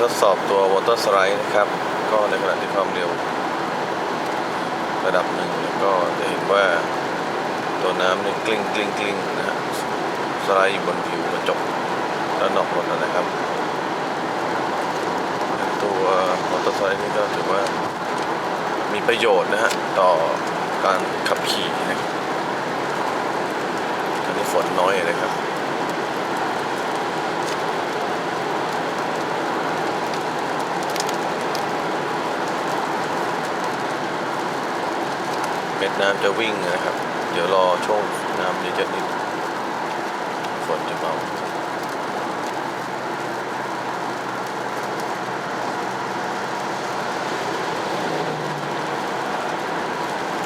ทดสอบตัววอเตอร์สไลด์นะครับ ก็ในขณะที่ความเร็ว ระดับหนึ่งแล้วก็จะเห็นว่าตัวน้ำเนี่ยกลิ้งกลิ้งกลิ้งนะฮะสไลด์อยู่บนผิวกระจกด้านนอกรถนะครับ ตัวมอเตอร์ไซค์นี่ก็ถือว่ามีประโยชน์นะฮะต่อการขับขี่นะครับตอนนี้ฝนน้อยนะครับ เม็ดน้ำจะวิ่งนะครับ เดี๋ยวรอช่วงน้ำเยอะๆนิดฝนจะเบา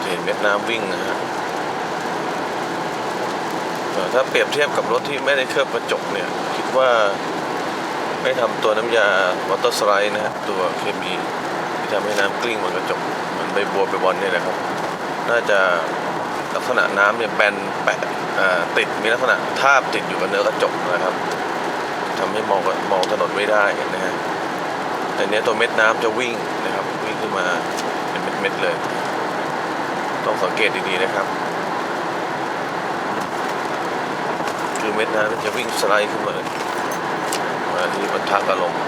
เห็นเม็ดน้ำวิ่งนะฮะถ้าเปรียบเทียบกับรถที่ไม่ได้เคลือบกระจกเนี่ย คิดว่าไม่ทำตัวน้ำยาวอเตอร์สไลด์นะฮะตัวเคมีที่ทำให้น้ำกลิ้งบนกระจกเหมือนใบบัวใบบอลนี่ยนะครับ น่าจะลักษณะน้ำเนี่ยแบนแปะติดมีลักษณะทาบติดอยู่กับเนื้อกระจกนะครับทำให้มองมองถนนไม่ได้นะฮะแต่เนี้ยตัวเม็ดน้ำจะวิ่งนะครับ วิ่งขึ้นมาเป็นเม็ดๆเลย ต้องสังเกตดีๆนะครับ คือเม็ดน้ำมันจะวิ่งสไลด์ขึ้นมาเลยเวลาที่มันทักอารมณ์